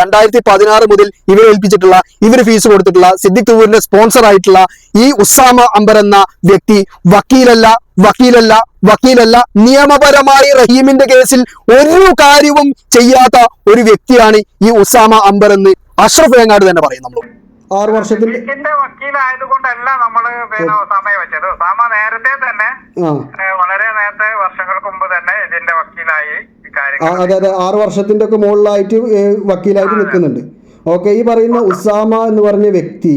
രണ്ടായിരത്തി പതിനാറ് മുതൽ ഇവരെ ഏൽപ്പിച്ചിട്ടുള്ള ഇവർ ഫീസ് കൊടുത്തിട്ടുള്ള സിദ്ദിഖ് തൂവൂരിന്റെ സ്പോൺസർ ആയിട്ടുള്ള ഈ ഉസാമ അംബർ എന്ന വ്യക്തി വക്കീലല്ല വക്കീലല്ല വക്കീലല്ല നിയമപരമായി റഹീമിന്റെ കേസിൽ ഒരു കാര്യവും ചെയ്യാത്ത ഒരു വ്യക്തിയാണ് ഈ ഉസാമ അംബർ എന്ന് അഷ്റഫ് വേങ്ങാട് തന്നെ പറയും നമ്മൾ ആറു വർഷത്തിൽ ഇതിന്റെ വക്കീലായതുകൊണ്ടല്ല നമ്മൾ പിന്നെ സമയം വെച്ചത്. ഉസാമ നേരത്തെ തന്നെ വളരെ നേരത്തെ വർഷങ്ങൾക്ക് മുമ്പ് തന്നെ ഇതിന്റെ വക്കീലായി. അതെ അതെ ആറ് വർഷത്തിന്റെ ഒക്കെ മുകളിലായിട്ട് വക്കീലായിട്ട് നിൽക്കുന്നുണ്ട്. ഓക്കെ ഈ പറയുന്ന ഉസാമ എന്ന് പറഞ്ഞ വ്യക്തി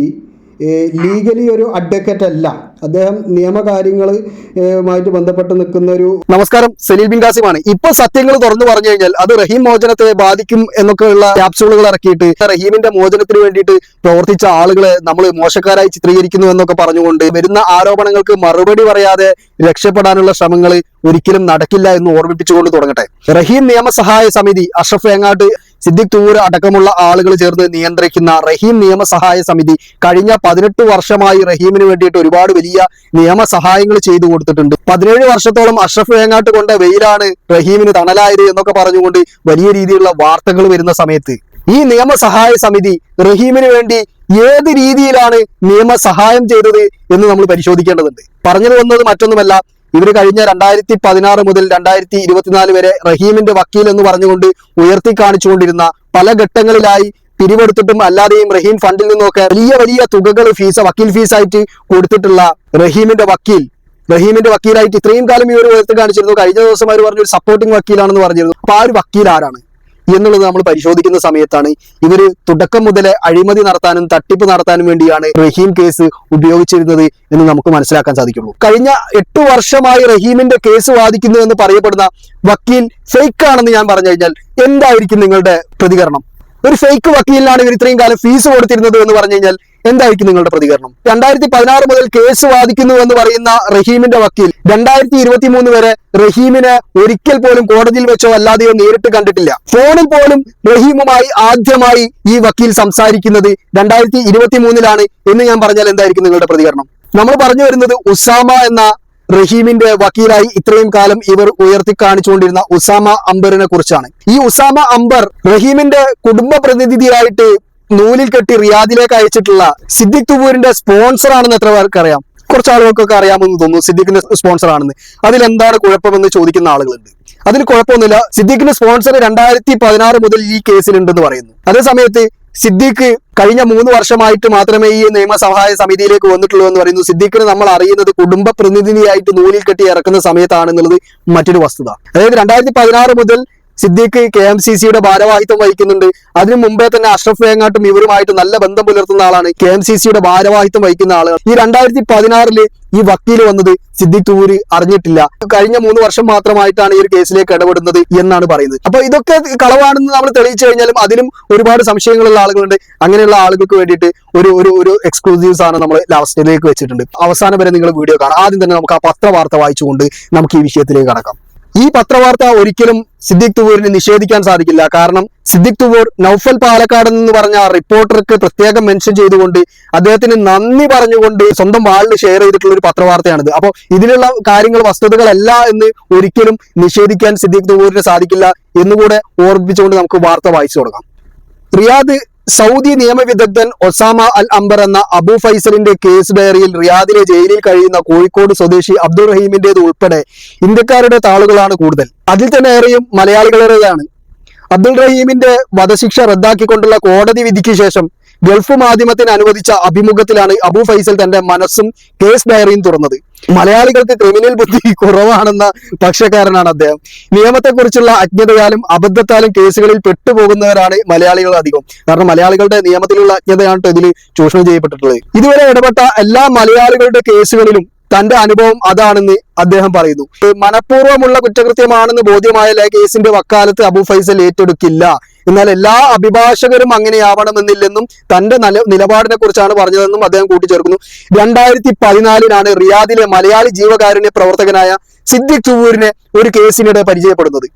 ലീഗലി ഒരു അഡ്വക്കേറ്റ് അല്ല. അദ്ദേഹം നിയമകാര്യങ്ങളുമായിട്ട് ബന്ധപ്പെട്ട് നിൽക്കുന്ന ഒരു നമസ്കാരം സലീൽ ബിൻ കാസിമാണ് ഇപ്പൊ സത്യങ്ങൾ തുറന്നു പറഞ്ഞു കഴിഞ്ഞാൽ അത് റഹീം മോചനത്തെ ബാധിക്കും എന്നൊക്കെയുള്ള ക്യാപ്സൂളുകൾ ഇറക്കിയിട്ട് റഹീമിന്റെ മോചനത്തിന് വേണ്ടിയിട്ട് പ്രവർത്തിച്ച ആളുകളെ നമ്മൾ മോശക്കാരായി ചിത്രീകരിക്കുന്നു എന്നൊക്കെ പറഞ്ഞുകൊണ്ട് വരുന്ന ആരോപണങ്ങൾക്ക് മറുപടി പറയാതെ രക്ഷപ്പെടാനുള്ള ശ്രമങ്ങൾ ഒരിക്കലും നടക്കില്ല എന്ന് ഓർമ്മിപ്പിച്ചുകൊണ്ട് തുടങ്ങട്ടെ. റഹീം നിയമസഹായ സമിതി അഷ്റഫ് വേങ്ങാട്ട് സിദ്ദിഖ് തൂർ അടക്കമുള്ള ആളുകൾ ചേർന്ന് നിയന്ത്രിക്കുന്ന റഹീം നിയമസഹായ സമിതി കഴിഞ്ഞ പതിനെട്ട് വർഷമായി റഹീമിന് വേണ്ടിയിട്ട് ഒരുപാട് വലിയ നിയമസഹായങ്ങൾ ചെയ്തു കൊടുത്തിട്ടുണ്ട്. പതിനേഴ് വർഷത്തോളം അഷ്റഫ് വേങ്ങാട്ട് കൊണ്ട വെയിലാണ് റഹീമിന് തണലായത് എന്നൊക്കെ പറഞ്ഞുകൊണ്ട് വലിയ രീതിയിലുള്ള വാർത്തകൾ വരുന്ന സമയത്ത്. ഈ നിയമസഹായ സമിതി റഹീമിന് വേണ്ടി ഏത് രീതിയിലാണ് നിയമസഹായം ചെയ്തത് എന്ന് നമ്മൾ പരിശോധിക്കേണ്ടതുണ്ട്. പറഞ്ഞു വന്നത് മറ്റൊന്നുമല്ല ഇവർ കഴിഞ്ഞ രണ്ടായിരത്തി പതിനാറ് മുതൽ രണ്ടായിരത്തി ഇരുപത്തിനാല് വരെ റഹീമിന്റെ വക്കീൽ എന്ന് പറഞ്ഞുകൊണ്ട് ഉയർത്തി കാണിച്ചുകൊണ്ടിരുന്ന പല ഘട്ടങ്ങളിലായി പിരിവെടുത്തിട്ടും അല്ലാതെയും റഹീം ഫണ്ടിൽ നിന്നൊക്കെ വലിയ വലിയ തുകകൾ ഫീസ് വക്കീൽ ഫീസായിട്ട് കൊടുത്തിട്ടുള്ള റഹീമിന്റെ വക്കീൽ. റഹീമിന്റെ വക്കീലായിട്ട് ഇത്രയും കാലം ഇവർ ഉയർത്തി കാണിച്ചിരുന്നു. കഴിഞ്ഞ ദിവസം അവർ പറഞ്ഞു ഒരു സപ്പോർട്ടിംഗ് വക്കീലാണെന്ന് പറഞ്ഞിരുന്നു. അപ്പൊ ആ ഒരു വക്കീൽ ആരാണ്? എന്നുള്ളത് നമ്മൾ പരിശോധിക്കുന്ന സമയത്താണ് ഇവർ തുടക്കം മുതലേ അഴിമതി നടത്താനും തട്ടിപ്പ് നടത്താനും വേണ്ടിയാണ് റഹീം കേസ് ഉപയോഗിച്ചിരുന്നത് എന്ന് നമുക്ക് മനസ്സിലാക്കാൻ സാധിക്കുള്ളൂ. കഴിഞ്ഞ എട്ട് വർഷമായി റഹീമിന്റെ കേസ് വാദിക്കുന്നു എന്ന് പറയപ്പെടുന്ന വക്കീൽ ഫേക്ക് ആണെന്ന് ഞാൻ പറഞ്ഞു കഴിഞ്ഞാൽ എന്തായിരിക്കും നിങ്ങളുടെ പ്രതികരണം? ഒരു ഫേക്ക് വക്കീലിനാണ് ഇവർ ഇത്രയും കാലം ഫീസ് കൊടുത്തിരുന്നത് എന്ന് പറഞ്ഞു കഴിഞ്ഞാൽ എന്തായിരിക്കും നിങ്ങളുടെ പ്രതികരണം? രണ്ടായിരത്തി പതിനാറ് മുതൽ കേസ് വാദിക്കുന്നു എന്ന് പറയുന്ന റഹീമിന്റെ വക്കീൽ രണ്ടായിരത്തി ഇരുപത്തി മൂന്ന് വരെ റഹീമിനെ ഒരിക്കൽ പോലും കോടതിയിൽ വെച്ചോ അല്ലാതെയോ നേരിട്ട് കണ്ടിട്ടില്ല. ഫോണിൽ പോലും റഹീമുമായി ആദ്യമായി ഈ വക്കീൽ സംസാരിക്കുന്നത് രണ്ടായിരത്തി ഇരുപത്തി മൂന്നിലാണ് എന്ന് ഞാൻ പറഞ്ഞാൽ എന്തായിരിക്കും നിങ്ങളുടെ പ്രതികരണം? നമ്മൾ പറഞ്ഞു വരുന്നത് ഉസാമ എന്ന റഹീമിന്റെ വക്കീലായി ഇത്രയും കാലം ഇവർ ഉയർത്തി കാണിച്ചുകൊണ്ടിരുന്ന ഉസാമ അംബറിനെ കുറിച്ചാണ്. ഈ ഉസാമ അംബർ റഹീമിന്റെ കുടുംബ പ്രതിനിധിയായിട്ട് നൂലിൽ കെട്ടി റിയാദിലേക്ക് അയച്ചിട്ടുള്ള സിദ്ദിഖ് തുബൂരിന്റെ സ്പോൺസർ ആണെന്ന് എത്ര പേർക്ക് അറിയാം? കുറച്ച് ആളുകൾക്കൊക്കെ അറിയാമെന്ന് തോന്നുന്നു സിദ്ദിഖിന്റെ സ്പോൺസർ ആണെന്ന്. അതിൽ എന്താണ് കുഴപ്പമെന്ന് ചോദിക്കുന്ന ആളുകളുണ്ട്. അതിന് കുഴപ്പമൊന്നുമില്ല. സിദ്ദിഖിന്റെ സ്പോൺസർ രണ്ടായിരത്തി പതിനാറ് മുതൽ ഈ കേസിലുണ്ടെന്ന് പറയുന്നു. അതേ സമയത്ത് സിദ്ദിഖ് കഴിഞ്ഞ മൂന്ന് വർഷമായിട്ട് മാത്രമേ ഈ നിയമസഹായ സമിതിയിലേക്ക് വന്നിട്ടുള്ളൂ എന്ന് പറയുന്നു. സിദ്ദിഖിന് നമ്മൾ അറിയുന്നത് കുടുംബ പ്രതിനിധിയായിട്ട് നൂലിൽ കെട്ടി ഇറക്കുന്ന സമയത്താണെന്നുള്ളത് മറ്റൊരു വസ്തുത. അതായത് രണ്ടായിരത്തി പതിനാറ് മുതൽ സിദ്ദീഖ് കെ എം സി സിയുടെ ഭാരവാഹിത്വം വഹിക്കുന്നുണ്ട്. അതിനു മുമ്പേ തന്നെ അഷ്റഫ് വേങ്ങാട്ടും ഇവരുമായിട്ട് നല്ല ബന്ധം പുലർത്തുന്ന ആളാണ് കെ എം സി സിയുടെ ഭാരവാഹിത്വം വഹിക്കുന്ന ആളുകൾ ഈ രണ്ടായിരത്തി പതിനാറിൽ ഈ വക്കീൽ വന്നത് സിദ്ദിഖ് തൂര് അറിഞ്ഞിട്ടില്ല. കഴിഞ്ഞ മൂന്ന് വർഷം മാത്രമായിട്ടാണ് ഈ ഒരു കേസിലേക്ക് ഇടപെടുന്നത് എന്നാണ് പറയുന്നത്. അപ്പൊ ഇതൊക്കെ കളവാണെന്ന് നമ്മൾ തെളിയിച്ചു കഴിഞ്ഞാലും അതിലും ഒരുപാട് സംശയങ്ങളുള്ള ആളുകളുണ്ട്. അങ്ങനെയുള്ള ആളുകൾക്ക് വേണ്ടിയിട്ട് ഒരു ഒരു ഒരു എക്സ്ക്ലൂസീവ്സ് ആണ് നമ്മൾ ലാസ്റ്റിലേക്ക് വെച്ചിട്ടുണ്ട്. അവസാനം വരെ നിങ്ങൾ വീഡിയോ കാണാം. ആദ്യം തന്നെ നമുക്ക് ആ പത്രവാർത്ത വായിച്ചുകൊണ്ട് നമുക്ക് ഈ വിഷയത്തിലേക്ക് കടക്കാം. ഈ പത്രവാർത്ത ഒരിക്കലും സിദ്ദിഖ് തുവൂരിന് നിഷേധിക്കാൻ സാധിക്കില്ല. കാരണം സിദ്ദിഖ് തുവൂർ നൌഫൽ പാലക്കാട് എന്ന് പറഞ്ഞ റിപ്പോർട്ടർക്ക് പ്രത്യേകം മെൻഷൻ ചെയ്തുകൊണ്ട് അദ്ദേഹത്തിന് നന്ദി പറഞ്ഞുകൊണ്ട് സ്വന്തം വാളിൽ ഷെയർ ചെയ്തിട്ടുള്ള ഒരു പത്രവാർത്തയാണിത്. അപ്പോൾ ഇതിലുള്ള കാര്യങ്ങൾ വസ്തുതകളല്ല എന്ന് ഒരിക്കലും നിഷേധിക്കാൻ സിദ്ദിഖ് തുവൂരിന് സാധിക്കില്ല എന്നുകൂടെ ഓർമ്മിപ്പിച്ചുകൊണ്ട് നമുക്ക് വാർത്ത വായിച്ചു തുടങ്ങാം. റിയാദ് സൗദി നിയമവിദഗ്ധൻ ഒസാമ അൽ അംബർ എന്ന അബു ഫൈസലിന്റെ കേസ് ഡയറിയിൽ റിയാദിലെ ജയിലിൽ കഴിയുന്ന കോഴിക്കോട് സ്വദേശി അബ്ദുൾ റഹീമിന്റേത് ഉൾപ്പെടെ ഇന്ത്യക്കാരുടെ താളുകളാണ് കൂടുതൽ. അതിൽ തന്നെ ഏറെയും മലയാളികളുടേതാണ്. അബ്ദുൾ റഹീമിന്റെ വധശിക്ഷ റദ്ദാക്കിക്കൊണ്ടുള്ള കോടതി വിധിക്ക് ശേഷം ഗൾഫ് മാധ്യമത്തിന് അനുവദിച്ച അഭിമുഖത്തിലാണ് അബു ഫൈസൽ തന്റെ മനസ്സും കേസ് ഡയറിയും തുറന്നത്. മലയാളികൾക്ക് ക്രിമിനൽ ബുദ്ധി കുറവാണെന്ന പക്ഷക്കാരനാണ് അദ്ദേഹം. നിയമത്തെക്കുറിച്ചുള്ള അജ്ഞതയാലും അബദ്ധത്താലും കേസുകളിൽ പെട്ടുപോകുന്നവരാണ് മലയാളികൾ അധികം. കാരണം മലയാളികളുടെ നിയമത്തിലുള്ള അജ്ഞതയാണ് ഇതിൽ ചൂഷണം ചെയ്യപ്പെട്ടിട്ടുള്ളത്. ഇതുവരെ ഇടപെട്ട എല്ലാ മലയാളികളുടെ കേസുകളിലും തന്റെ അനുഭവം അതാണെന്ന് അദ്ദേഹം പറയുന്നു. മനഃപൂർവമുള്ള കുറ്റകൃത്യമാണെന്ന് ബോധ്യമായ കേസിന്റെ വക്കാലത്ത് അബു ഫൈസൽ ഏറ്റെടുക്കില്ല. എന്നാൽ എല്ലാ അഭിഭാഷകരും അങ്ങനെയാവണമെന്നില്ലെന്നും തന്റെ നില നിലപാടിനെ കുറിച്ചാണ് പറഞ്ഞതെന്നും അദ്ദേഹം കൂട്ടിച്ചേർക്കുന്നു. രണ്ടായിരത്തി പതിനാലിനാണ് റിയാദിലെ മലയാളി ജീവകാരുണ്യ പ്രവർത്തകനായ സിദ്ദിഖ് ചുവൂരിനെ ഒരു കേസിനിടെ പരിചയപ്പെടുന്നത്.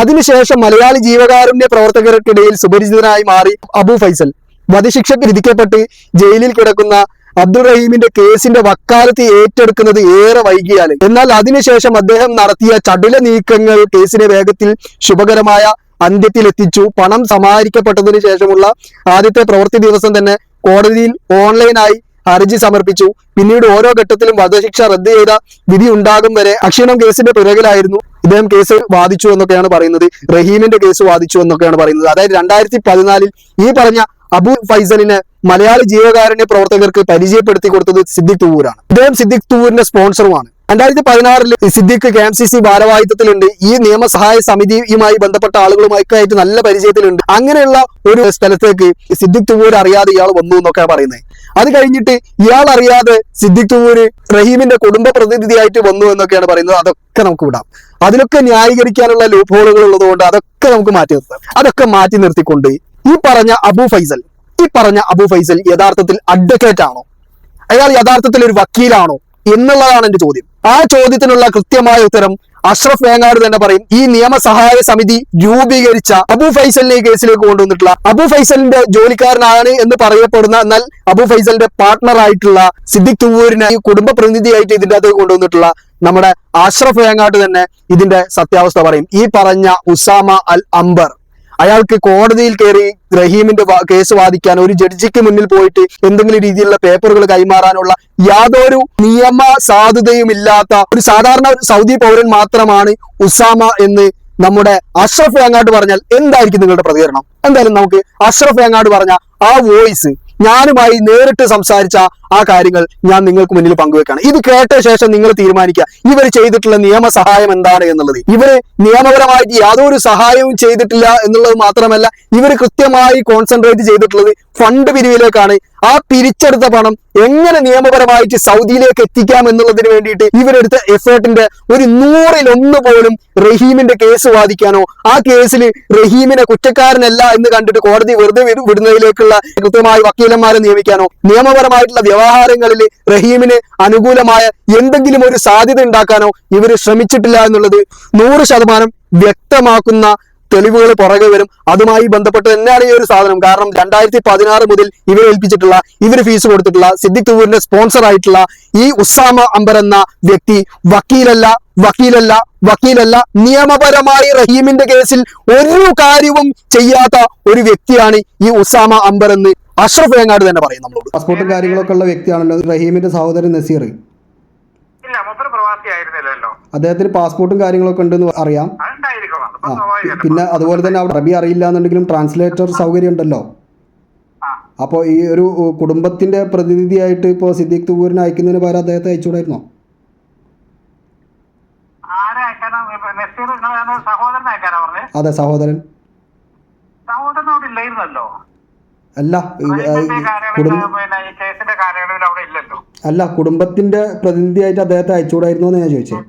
അതിനുശേഷം മലയാളി ജീവകാരുണ്യ പ്രവർത്തകർക്കിടയിൽ സുപരിചിതനായി മാറി അബു ഫൈസൽ. വധശിക്ഷയ്ക്ക് വിധിക്കപ്പെട്ട് ജയിലിൽ കിടക്കുന്ന അബ്ദുറഹീമിന്റെ കേസിന്റെ വക്കാലത്ത് ഏറ്റെടുക്കുന്നത് ഏറെ വൈകിയാണ് എന്നാൽ അതിനുശേഷം അദ്ദേഹം നടത്തിയ ചടുല നീക്കങ്ങൾ കേസിനെ വേഗത്തിൽ ശുഭകരമായ അന്ത്യത്തിലെത്തിച്ചു. പണം സമാഹരിക്കപ്പെട്ടതിന് ശേഷമുള്ള ആദ്യത്തെ പ്രവൃത്തി ദിവസം തന്നെ കോടതിയിൽ ഓൺലൈനായി ഹർജി സമർപ്പിച്ചു. പിന്നീട് ഓരോ ഘട്ടത്തിലും വധശിക്ഷ റദ്ദ് ചെയ്ത വിധി ഉണ്ടാകും വരെ അക്ഷീണം കേസിന്റെ പിറകിലായിരുന്നു ഇദ്ദേഹം കേസ് വാദിച്ചു എന്നൊക്കെയാണ് പറയുന്നത്. റഹീമിന്റെ കേസ് വാദിച്ചു എന്നൊക്കെയാണ് പറയുന്നത്. അതായത് രണ്ടായിരത്തി പതിനാലിൽ ഈ പറഞ്ഞ അബു ഫൈസലിനെ മലയാളി ജീവകാരുണ്യ പ്രവർത്തകർക്ക് പരിചയപ്പെടുത്തി കൊടുത്തത് സിദ്ദിഖ് തൂവൂരാണ്. ഇദ്ദേഹം സിദ്ദിഖ് തൂവൂരിന്റെ സ്പോൺസറുമാണ് രണ്ടായിരത്തി പതിനാറിൽ Siddique K M C C ഭാരവാഹിത്വത്തിലുണ്ട്. ഈ നിയമസഹായ സമിതിയുമായി ബന്ധപ്പെട്ട ആളുകളുമൊക്കെ ആയിട്ട് നല്ല പരിചയത്തിലുണ്ട്. അങ്ങനെയുള്ള ഒരു സ്ഥലത്തേക്ക് സിദ്ദിഖ് തുവൂർ അറിയാതെ ഇയാൾ വന്നു എന്നൊക്കെയാണ് പറയുന്നത് അത് കഴിഞ്ഞിട്ട് ഇയാൾ അറിയാതെ സിദ്ദിഖ് തുവൂര് റഹീമിന്റെ കുടുംബ പ്രതിനിധിയായിട്ട് വന്നു എന്നൊക്കെയാണ് പറയുന്നത്. അതൊക്കെ നമുക്ക് വിടാം. അതിലൊക്കെ ന്യായീകരിക്കാനുള്ള ലൂപ്പ് ഹോളുകൾ ഉള്ളതുകൊണ്ട് അതൊക്കെ നമുക്ക് മാറ്റി നിർത്താം. അതൊക്കെ മാറ്റി നിർത്തിക്കൊണ്ട് ഈ പറഞ്ഞ അബു ഫൈസൽ ഈ പറഞ്ഞ അബു ഫൈസൽ യഥാർത്ഥത്തിൽ അഡ്വക്കേറ്റ് ആണോ? അയാൾ യഥാർത്ഥത്തിൽ ഒരു വക്കീലാണോ? എന്നുള്ളതാണ് എന്റെ ചോദ്യം. ആ ചോദ്യത്തിനുള്ള കൃത്യമായ ഉത്തരം അഷ്റഫ് വേങ്ങാട് തന്നെ പറയും. ഈ നിയമസഹായ സമിതി രൂപീകരിച്ച അബു ഫൈസലിനെ കേസിലേക്ക് കൊണ്ടുവന്നിട്ടുള്ള അബു ഫൈസലിന്റെ ജോലിക്കാരനാണ് എന്ന് പറയപ്പെടുന്ന എന്നാൽ അബു ഫൈസലിന്റെ പാർട്ണർ ആയിട്ടുള്ള സിദ്ദിഖ് തുവൂരിനെ കുടുംബ പ്രതിനിധിയായിട്ട് ഇതിന്റെ അകത്ത് കൊണ്ടുവന്നിട്ടുള്ള നമ്മുടെ അഷ്റഫ് വേങ്ങാട്ട് തന്നെ ഇതിന്റെ സത്യാവസ്ഥ പറയും. ഈ പറഞ്ഞ ഉസാമ അൽ അംബർ അയാൾക്ക് കോടതിയിൽ കയറി റഹീമിന്റെ കേസ് വാദിക്കാൻ ഒരു ജഡ്ജിക്ക് മുന്നിൽ പോയിട്ട് എന്തെങ്കിലും രീതിയിലുള്ള പേപ്പറുകൾ കൈമാറാനുള്ള യാതൊരു നിയമ സാധുതയും ഇല്ലാത്ത ഒരു സാധാരണ സൗദി പൗരൻ മാത്രമാണ് ഉസാമ എന്ന് നമ്മുടെ അഷ്റഫ് അങ്ങാട് പറഞ്ഞാൽ എന്തായിരിക്കും നിങ്ങളുടെ പ്രതികരണം? എന്തായാലും നമുക്ക് അഷ്റഫ് വേങ്ങാട് പറഞ്ഞ ആ വോയിസ് ഞാനുമായി നേരിട്ട് സംസാരിച്ച ആ കാര്യങ്ങൾ ഞാൻ നിങ്ങൾക്ക് മുന്നിൽ പങ്കുവെക്കാണ്. ഇത് കേട്ട ശേഷം നിങ്ങൾ തീരുമാനിക്കുക ഇവർ ചെയ്തിട്ടുള്ള നിയമസഹായം എന്താണ് എന്നുള്ളത്. ഇവർ നിയമപരമായിട്ട് യാതൊരു സഹായവും ചെയ്തിട്ടില്ല എന്നുള്ളത് മാത്രമല്ല ഇവർ കൃത്യമായി കോൺസെൻട്രേറ്റ് ചെയ്തിട്ടുള്ളത് ഫണ്ട് പിരിവിലേക്കാണ്. ആ പിരിച്ചെടുത്ത പണം എങ്ങനെ നിയമപരമായിട്ട് സൗദിയിലേക്ക് എത്തിക്കാം എന്നുള്ളതിന് വേണ്ടിയിട്ട് ഇവരെടുത്ത എഫേർട്ടിന്റെ ഒരു നൂറിലൊന്ന് പോലും റഹീമിന്റെ കേസ് വാദിക്കാനോ ആ കേസിൽ റഹീമിനെ കുറ്റക്കാരനല്ല എന്ന് കണ്ടിട്ട് കോടതി വെറുതെ വിട- വിടുന്നതിലേക്കുള്ള കൃത്യമായി വക്കീലന്മാരെ നിയമിക്കാനോ നിയമപരമായിട്ടുള്ള വ്യവഹാരങ്ങളിൽ റഹീമിന് അനുകൂലമായ എന്തെങ്കിലും ഒരു സാധ്യത ഉണ്ടാക്കാനോ ഇവർ ശ്രമിച്ചിട്ടില്ല എന്നുള്ളത് നൂറ് ശതമാനം വ്യക്തമാക്കുന്ന തെളിവുകൾ പുറകെ വരും. അതുമായി ബന്ധപ്പെട്ട് തന്നെയാണ് ഈ ഒരു സാധനം. കാരണം രണ്ടായിരത്തി പതിനാറ് മുതൽ ഇവരെ ഏൽപ്പിച്ചിട്ടുള്ള ഇവർ ഫീസ് കൊടുത്തിട്ടുള്ള സിദ്ദിഖ് തൂവൂരിന്റെ സ്പോൺസർ ആയിട്ടുള്ള ഈ ഉസാമ അംബർ എന്ന വ്യക്തി വക്കീലല്ല വക്കീലല്ല വക്കീലല്ല നിയമപരമായി റഹീമിന്റെ കേസിൽ ഒരു കാര്യവും ചെയ്യാത്ത ഒരു വ്യക്തിയാണ് ഈ ഉസാമ അംബർ എന്ന് അഷ്റഫ് വേങ്ങാട് തന്നെ പറയും നമ്മളോട്. പാസ്പോർട്ടും കാര്യങ്ങളൊക്കെ ഉള്ള വ്യക്തിയാണല്ലോ. റഹീമിന്റെ സഹോദരൻ നസീർ. അദ്ദേഹത്തിന് പാസ്പോർട്ടും കാര്യങ്ങളൊക്കെ ഉണ്ടെന്ന് അറിയാം. ആ പിന്നെ അതുപോലെ തന്നെ അവിടെ അറബി അറിയില്ല എന്നുണ്ടെങ്കിലും ട്രാൻസ്ലേറ്റർ സൗകര്യം ഉണ്ടല്ലോ. അപ്പോൾ ഈ ഒരു കുടുംബത്തിന്റെ പ്രതിനിധിയായിട്ട് ഇപ്പോൾ സിദ്ദീഖ് തുബൂരിനെ അയക്കുന്നതിന് പകരം അദ്ദേഹത്തെ അയച്ചുകൂടായിരുന്നോ? അതെ സഹോദരൻ. സഹോദരൻ അല്ല അല്ല കുടുംബത്തിന്റെ പ്രതിനിധിയായിട്ട് അദ്ദേഹത്തെ അയച്ചുകൂടായിരുന്നോ എന്ന് ഞാൻ ചോദിച്ചത്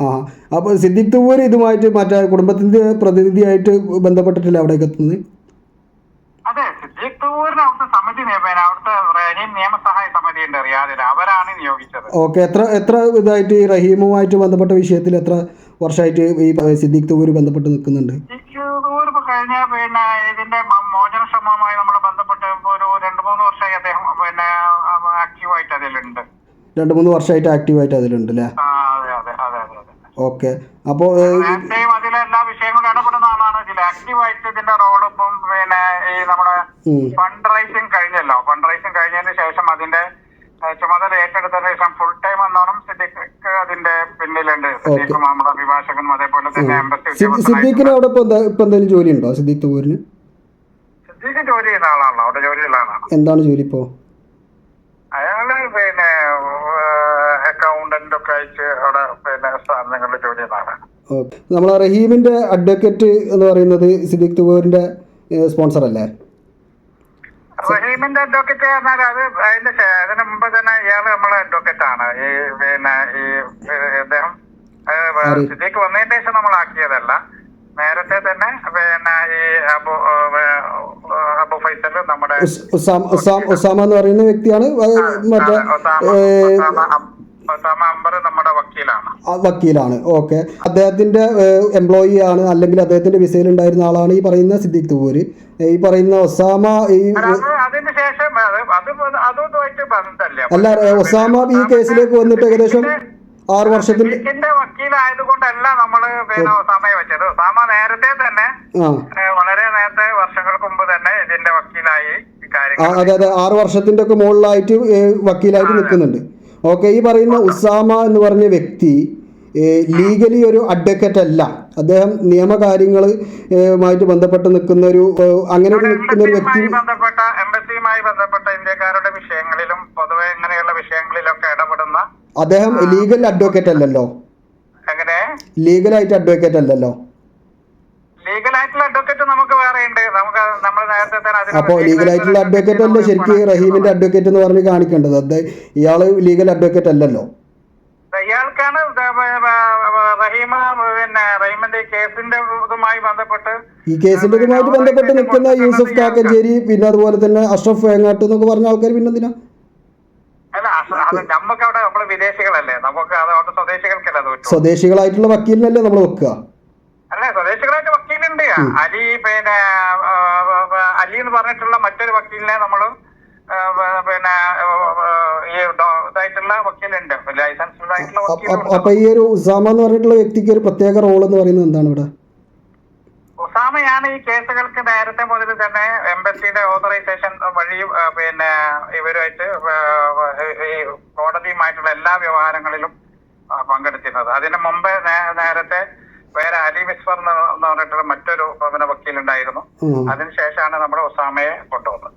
ആ അപ്പൊ സിദ്ദിഖ് തുവൂർ ഇതുമായിട്ട് മറ്റേ കുടുംബത്തിന്റെ പ്രതിനിധിയായിട്ട് ബന്ധപ്പെട്ടിട്ടില്ല അവിടേക്ക് എത്തുന്നത്? അതെ സിദ്ദീഖ് തൂറിന് അവിടുത്തെ സമിതി നിയമനം അവിടുത്തെ റഹീം നിയമസഹായ സമിതി ഉണ്ട് റിയാദിൽ അവരാണ് നിയോഗിച്ചത്. ഓക്കെ എത്ര എത്ര ഇതായിട്ട് ഈ റഹീമുമായിട്ട് ബന്ധപ്പെട്ട വിഷയത്തിൽ എത്ര വർഷമായിട്ട് ഈ സിദ്ദീഖ് തുവൂർ ബന്ധപ്പെട്ട് നിൽക്കുന്നുണ്ട്. കഴിഞ്ഞ പിന്നെ ഇതിന്റെ മോചന ശ്രമവുമായി നമ്മൾ ബന്ധപ്പെട്ട് ഒരു രണ്ട് മൂന്ന് വർഷമായി അദ്ദേഹം പിന്നെ ആക്റ്റീവായിട്ട് അതിലുണ്ട്. രണ്ട് മൂന്ന് വർഷമായിട്ട് ആക്റ്റീവായിട്ട് അതിലുണ്ട് അല്ലേ ഓക്കെ. നേരത്തെയും അതിലെ എല്ലാ വിഷയങ്ങളും ഇടപെടുന്ന ആളാണ് ഇതിൽ ആക്റ്റീവായിട്ട് ഇതിന്റെ റോൾ ഇപ്പം പിന്നെ ഈ നമ്മുടെ ഫണ്ട് റൈസിങ് കഴിഞ്ഞല്ലോ. ഫണ്ട് റൈസിങ് കഴിഞ്ഞതിന് ശേഷം അതിന്റെ ചുമതല ഏറ്റെടുത്തതിന് ശേഷം ഫുൾ പിന്നിലുണ്ട് സിദ്ദിഖും നമ്മുടെ അഭിഭാഷകനും അതേപോലെ തന്നെ എംബസി സിദ്ദീഖിന് അവിടെ ഇപ്പൊ എന്താ എന്തെങ്കിലും ജോലി ഉണ്ടോ സിദ്ദീഖ് തൂരിന് സിദ്ദിഖ് ജോലി ചെയ്യുന്ന ആളാണല്ലോ. അവിടെ ജോലി ഉള്ള ആളാണ്. എന്താണ് ജോലി ഇപ്പോ? അയാൾ പിന്നെ അക്കൗണ്ടന്റ് ഒക്കെ അയച്ച് അവിടെ പിന്നെ സ്ഥാപനങ്ങളിൽ ജോലി ചെയ്യുന്ന ആളാണ്. നമ്മളെ റഹീമിന്റെ അഡ്വക്കേറ്റ് എന്ന് പറയുന്നത് സിദ്ദീഖ് തുവൂരിന്റെ സ്പോൺസർ അല്ലേ? റഹീമിന്റെ അഡ്വക്കേറ്റ് പറഞ്ഞാൽ അത് അതിന്റെ അതിന് മുമ്പ് തന്നെ ഇയാൾ നമ്മളെ അഡ്വക്കേറ്റ് ആണ്. ഈ പിന്നെ ഈ അദ്ദേഹം സിദ്ദീഖ് വന്നതിന് ശേഷം നമ്മൾ ആക്കിയതല്ല. നേരത്തെ തന്നെ പിന്നെ ഈ അബു അബു ഫൈസൽ നമ്മുടെ ഉസാം ഉസാം ഉസാമ എന്ന് പറയുന്ന വ്യക്തിയാണ് മറ്റേ വക്കീലാണ്. ഓക്കെ. അദ്ദേഹത്തിന്റെ എംപ്ലോയി ആണ് അല്ലെങ്കിൽ അദ്ദേഹത്തിന്റെ വിസയിൽ ഉണ്ടായിരുന്ന ആളാണ് ഈ പറയുന്ന സിദ്ദീഖ് തുവൂര് ഈ പറയുന്ന ഒസാമ ഈ അല്ല, ഒസാമ ഈ കേസിലേക്ക് വന്നിട്ട് ഏകദേശം ആറ് വർഷത്തിൽ വക്കീലായതുകൊണ്ടല്ല നമ്മൾ പിന്നെ ഒസാമയെ വെച്ചത്. ഒസാമ നേരത്തെ തന്നെ വളരെ നേരത്തെ വർഷങ്ങൾക്ക് മുമ്പ് തന്നെ ഇതിന്റെ വക്കീലായി അതെ അതെ. ആറ് വർഷത്തിന്റെ ഒക്കെ മുകളിലായിട്ട് വക്കീലായിട്ട് നിൽക്കുന്നുണ്ട്. ഓക്കെ ഈ പറയുന്ന ഉസാമ എന്ന് പറഞ്ഞ വ്യക്തി ലീഗലി ഒരു അഡ്വക്കേറ്റ് അല്ല. അദ്ദേഹം നിയമകാര്യങ്ങൾ മായിട്ട് ബന്ധപ്പെട്ട് നിൽക്കുന്ന ഒരു അങ്ങനെ ഒരു നിൽക്കുന്ന ഒരു വ്യക്തി ബന്ധപ്പെട്ട എംബസിയുമായി ബന്ധപ്പെട്ട ഇന്ത്യക്കാരുടെ വിഷയങ്ങളിലും പൊതുവെ ഇങ്ങനെയുള്ള വിഷയങ്ങളിലൊക്കെ ഇടപെടുന്ന അദ്ദേഹം ലീഗൽ അഡ്വക്കേറ്റ് അല്ലല്ലോ. എങ്ങനെ? ലീഗലായിട്ട് അഡ്വക്കേറ്റ് അല്ലല്ലോ. ലീഗലായിട്ടുള്ള അഡ്വക്കേറ്റ് നമുക്ക് വേറെ ഉണ്ട് നമുക്ക് നമ്മൾ നേരത്തെ അപ്പോൾ ലീഗലായിട്ടുള്ള ആയിട്ടുള്ള അഡ്വക്കേറ്റ് അല്ലേ ശരിക്കും റഹീമിന്റെ അഡ്വക്കേറ്റ് എന്ന് പറഞ്ഞ് കാണിക്കേണ്ടത്? അത് ഇയാൾ ലീഗൽ അഡ്വക്കേറ്റ് അല്ലല്ലോ. ഇയാൾക്കാണ് റഹീമ പിന്നെ റഹീമിന്റെ കേസിന്റെ ഇതുമായി ബന്ധപ്പെട്ട് ഈ കേസിന്റെ ഇതുമായിട്ട് ബന്ധപ്പെട്ട് നിൽക്കുന്ന യൂസഫ് കാക്കഞ്ചേരി പിന്നെ അതുപോലെ തന്നെ അഷ്റഫ് വേങ്ങാട്ട് എന്നൊക്കെ പറഞ്ഞ ആൾക്കാർ പിന്നെ എന്തിനാ? അല്ല നമുക്ക് അവിടെ നമ്മൾ വിദേശികളല്ലേ. നമുക്ക് അത് സ്വദേശികൾക്കല്ല സ്വദേശികളായിട്ടുള്ള വക്കീലിനല്ലേ നമ്മൾ വെക്കുക? വക്കീലുണ്ട് അലി പിന്നെ അലി എന്ന് പറഞ്ഞിട്ടുള്ള മറ്റൊരു വക്കീലിനെ നമ്മൾ പിന്നെ ഈ ഇതായിട്ടുള്ള വക്കീലുണ്ട്. ലൈസൻസ്ഡ് ആയിട്ടുള്ള അപ്പ- ഈ ഒരു ഉസാമ എന്ന് പറഞ്ഞിട്ടുള്ള വ്യക്തിക്ക് ഒരു പ്രത്യേക റോൾ എന്ന് പറയുന്നത് എന്താണ് ഇവിടെ? ഉസാമയാണ് ഈ കേസുകൾക്ക് നേരത്തെ മുതൽ തന്നെ എംബസിയുടെ ഓതറൈസേഷൻ വഴി പിന്നെ ഇവരുമായിട്ട് ഈ കോടതിയുമായിട്ടുള്ള എല്ലാ വ്യവഹാരങ്ങളിലും പങ്കെടുത്തിരുന്നത്. അതിന് മുമ്പ് നേരത്തെ വേറെ അലി എന്ന് എന്ന് പറഞ്ഞിട്ടുള്ള മറ്റൊരു പിന്നെ വക്കീലുണ്ടായിരുന്നു. അതിനുശേഷമാണ് നമ്മുടെ ഒസാമയെ കൊണ്ടുവന്നത്.